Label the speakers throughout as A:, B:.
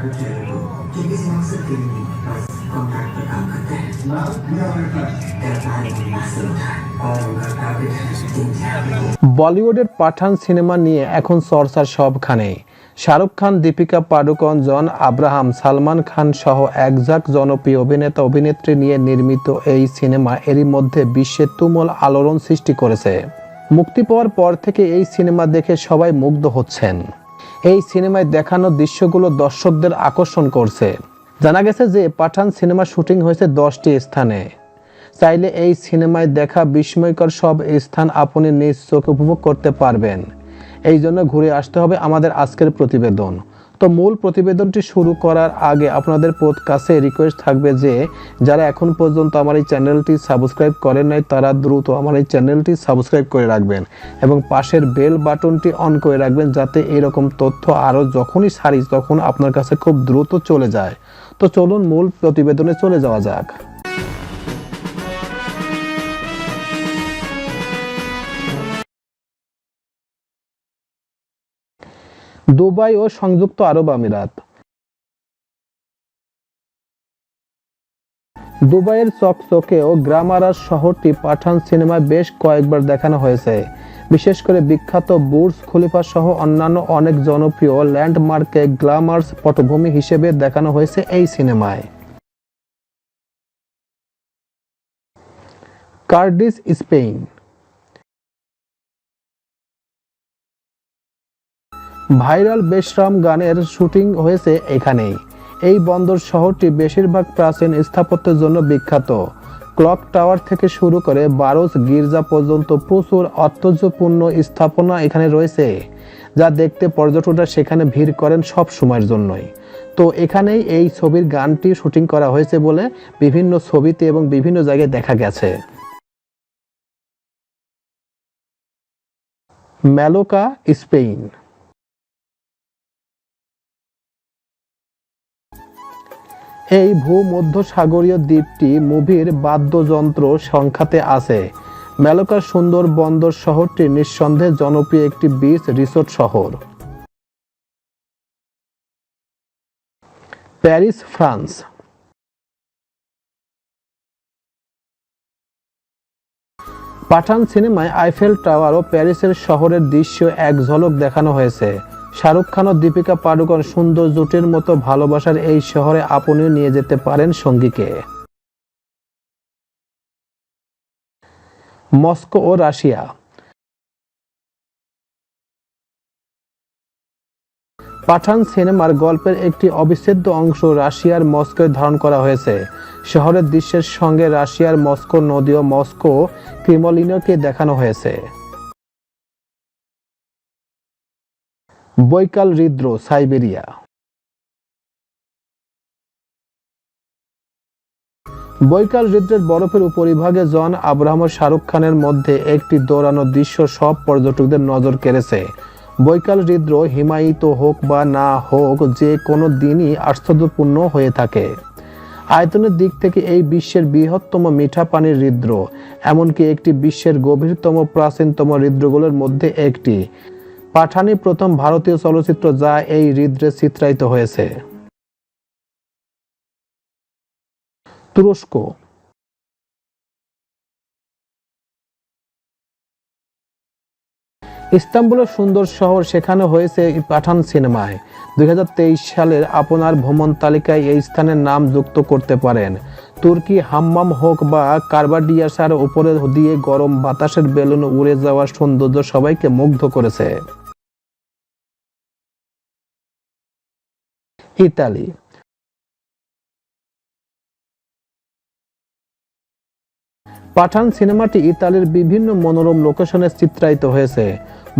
A: Argentero, que visão se tem, mas contacto com a terra. Trabalho em Macedonia, all the habitants,
B: বলিউডের পাঠান cinema নিয়ে এখন চর্চার সবখানে শাহরুখ খান দীপিকা পাডুকন জন আব্রাহাম সালমান খান সহ একজাক জনপ্রিয় অভিনেতা অভিনেত্রী নিয়ে নির্মিত এই সিনেমা এরই মধ্যে বিশ্বে তুমুল আলোড়ন সৃষ্টি করেছে মুক্তি পাওয়ার পর থেকে এই সিনেমা দেখে সবাই মুগ্ধ হচ্ছেন এই সিনেমায় দেখানো দৃশ্যগুলো দর্শকদের আকর্ষণ করছে। জানা গেছে যে পাঠান সিনেমার শুটিং হয়েছে দশটি স্থানে। চাইলে এই সিনেমায় দেখা বিস্ময়কর সব স্থান আপনি নিজ চোখে উপভোগ করতে পারবেন। এই জন্য ঘুরে আসতে হবে আমাদের আজকের প্রতিবেদন। তো মূল প্রতিবেদনটি শুরু করার আগে আপনাদের পোত কাছে রিকোয়েস্ট থাকবে যে, যারা এখন পর্যন্ত আমার এই চ্যানেলটি সাবস্ক্রাইব করেন নাই, তারা দ্রুত আমার এই চ্যানেলটি সাবস্ক্রাইব করে রাখবেন এবং পাশের বেল বাটনটি অন করে রাখবেন যাতে এরকম তথ্য আরও যখনই সারি, তখন আপনার কাছে খুব দ্রুত চলে যায়। তো চলুন মূল প্রতিবেদনে চলে যাওয়া যাক। দুবাই ও সংযুক্ত আরব আমিরাত। দুবাইয়ের চকচকে ও গ্রামারাস শহরটি পাঠান সিনেমায় বেশ কয়েকবার দেখানো হয়েছে। বিশেষ করে বিখ্যাত বুর্জ খলিফা সহ অন্যান্য অনেক জনপ্রিয় ল্যান্ডমার্কে গ্লামার্স পটভূমি হিসেবে দেখানো হয়েছে এই সিনেমায়। কার্ডিস, স্পেন। ভাইরাল বেশরাম গানের শুটিং হয়েছে এখানেই। এই বন্দর শহরটি বেশিরভাগ প্রাচীন স্থাপত্যের জন্য বিখ্যাত। ক্লক টাওয়ার থেকে শুরু করে বারোস গির্জা পর্যন্ত প্রচুর ঐতিহ্যপূর্ণ স্থাপনা এখানে রয়েছে, যা দেখতে পর্যটকরা সেখানে ভিড় করেন সব সময়ের জন্যই। তো এখানেই এই ছবির গানটি শুটিং করা হয়েছে বলে বিভিন্ন ছবিতে এবং বিভিন্ন জায়গায় দেখা গেছে। ম্যালোকা স্পেন এই ভূমধ্যসাগরীয় দ্বীপটি মুভির বাদ্যযন্ত্র সংখ্যাতে আছে। ম্যালোকার সুন্দর বন্দর শহরটি নিঃসন্দেহে জনপ্রিয় একটি বিচ রিসোর্ট শহর। Paris, France. পাঠান সিনেমায় আইফেল টাওয়ার ও প্যারিসের শহরের দৃশ্য এক ঝলক দেখানো হয়েছে। শাহরুখ খান ও দীপিকা পাডুকোন সুন্দর জুটির মতো ভালোবাসার এই শহরে আপনিও নিয়ে যেতে পারেন সঙ্গীকে। মস্কো ও রাশিয়া। পাঠান সিনেমার গল্পের একটি অবিচ্ছেদ্য অংশ রাশিয়ার মস্কোয় ধারণ করা হয়েছে। শহরের দৃশ্যের সঙ্গে রাশিয়ার মস্কো নদী ও মস্কো ক্রিমলিনকে দেখানো হয়েছে। বৈকাল হৃদ্র, সাইবেরিয়া। বৈকাল হৃদ্রের বরফের উপরিভাগে জন আব্রাহাম ও শাহরুখ খানের মধ্যে একটি দৌড়ানো দৃশ্য সব পর্যটকদের নজর কেড়েছে। বৈকাল হৃদ্র হিমায়িত হোক বা না হোক, যে কোনো দিনই আশ্চর্যপূর্ণ হয়ে থাকে। আয়তনের দিক থেকে এই বিশ্বের বৃহত্তম মিঠা পানির হৃদ্র, এমনকি একটি বিশ্বের গভীরতম, প্রাচীনতম হৃদ্রগুলোর মধ্যে একটি। পাঠানি প্রথম ভারতীয় চলচ্চিত্র যা এই হৃদ্রে চিত্রায়িত হয়েছে। তুরস্ক। ইস্তাম্বুলের সুন্দর শহর সেখানে হয়েছে পাঠান সিনেমায়। দুই হাজার তেইশ সালের আপনার ভ্রমণ তালিকায় এই স্থানের নাম যুক্ত করতে পারেন। তুর্কি হাম্মাম হোক বা কার্বাডিয়াসার উপরে দিয়ে গরম বাতাসের বেলুন উড়ে যাওয়ার সৌন্দর্য সবাইকে মুগ্ধ করেছে। ইতালি। পাঠান সিনেমাটি ইতালির বিভিন্ন মনোরম লোকেশনে চিত্রায়িত হয়েছে।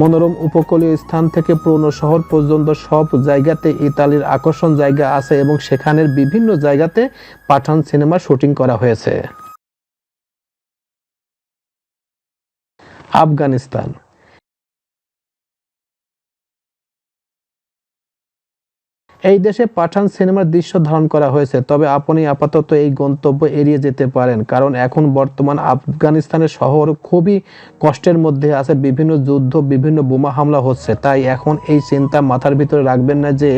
B: মনোরম উপকূলীয় স্থান থেকে পুরনো শহর পর্যন্ত সব জায়গাতে ইতালির আকর্ষণ জায়গা আছে এবং সেখানের বিভিন্ন জায়গাতে পাঠান সিনেমা শুটিং করা হয়েছে। আফগানিস্তান এই দেশে পাঠান সিনেমার দৃশ্য ধারণ করা হয়েছে, তবে আপনি আপাতত এই গন্তব্য এড়িয়ে যেতে পারেন, কারণ এখন বর্তমান আফগানিস্তানের শহর খুবই কষ্টের মধ্যে আছে, বিভিন্ন যুদ্ধ, বিভিন্ন বোমা হামলা হচ্ছে, তাই এখন এই চিন্তা মাথার ভিতরে রাখবেন না যে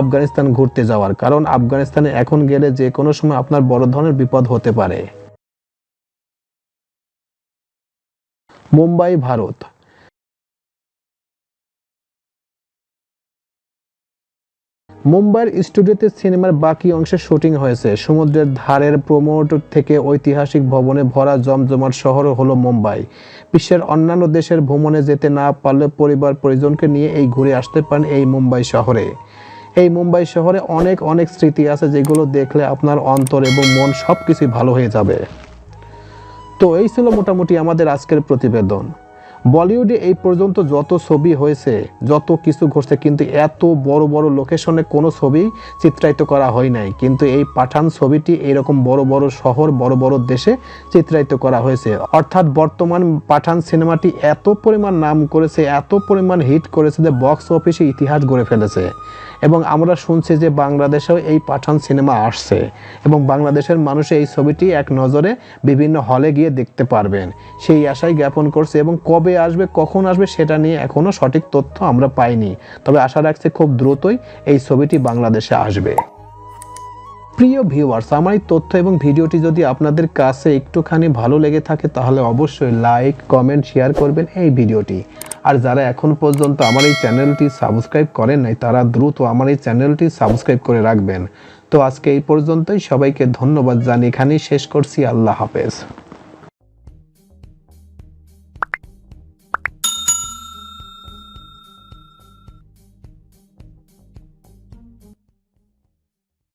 B: আফগানিস্তান ঘুরতে যাওয়ার, কারণ আফগানিস্তানে এখন গেলে যে কোনো সময় আপনার বড় ধরনের বিপদ হতে পারে। মুম্বাই, ভারত মুম্বাইয়ের স্টুডিওতে সিনেমার বাকি অংশে শুটিং হয়েছে। সমুদ্রের ধারের প্রমোটর থেকে ঐতিহাসিক ভবনে ভরা জমজমাট শহর হলো মুম্বাই। বিশ্বের অন্যান্য দেশের ভ্রমণে যেতে না পারলে পরিবার পরিজনকে নিয়ে এই ঘুরে আসতে পারেন এই মুম্বাই শহরে। এই মুম্বাই শহরে অনেক অনেক স্মৃতি আছে যেগুলো দেখলে আপনার অন্তর এবং মন সব কিছুই ভালো হয়ে যাবে। তো এই ছিল মোটামুটি আমাদের আজকের প্রতিবেদন। বলিউডে এই পর্যন্ত যত ছবি হয়েছে, যত কিছু ঘটছে, কিন্তু এত বড় বড় লোকেশনে কোনো ছবি চিত্রায়িত করা হয় নাই। কিন্তু এই পাঠান ছবিটি এরকম বড় বড় শহর, বড় বড় দেশে চিত্রায়িত করা হয়েছে। অর্থাৎ বর্তমান পাঠান সিনেমাটি এত পরিমাণ নাম করেছে, এত পরিমাণ হিট করেছে যে বক্স অফিসে ইতিহাস গড়ে ফেলেছে। এবং আমরা শুনছি যে বাংলাদেশেও এই পাঠান সিনেমা আসছে এবং বাংলাদেশের মানুষ এই ছবিটি এক নজরে বিভিন্ন হলে গিয়ে দেখতে পারবেন। সেই আশাই জ্ঞাপন করছে এবং কবে আসবে, কখন আসবে সেটা নিয়ে এখনও সঠিক তথ্য আমরা পাইনি। তবে আশা রাখছি খুব দ্রুতই এই ছবিটি বাংলাদেশে আসবে। প্রিয় ভিউয়ার্স আমার এই তথ্য এবং ভিডিওটি যদি আপনাদের কাছে একটুখানি ভালো লেগে থাকে, তাহলে অবশ্যই লাইক কমেন্ট শেয়ার করবেন এই ভিডিওটি। আর যারা এখন পর্যন্ত আমার এই চ্যানেলটি সাবস্ক্রাইব করেন নাই, তারা দ্রুত আমার এই চ্যানেলটি সাবস্ক্রাইব করে রাখবেন। তো আজকে এই পর্যন্তই, সবাইকে ধন্যবাদ জানিয়ে এখানেই শেষ করছি। আল্লাহ হাফেজ।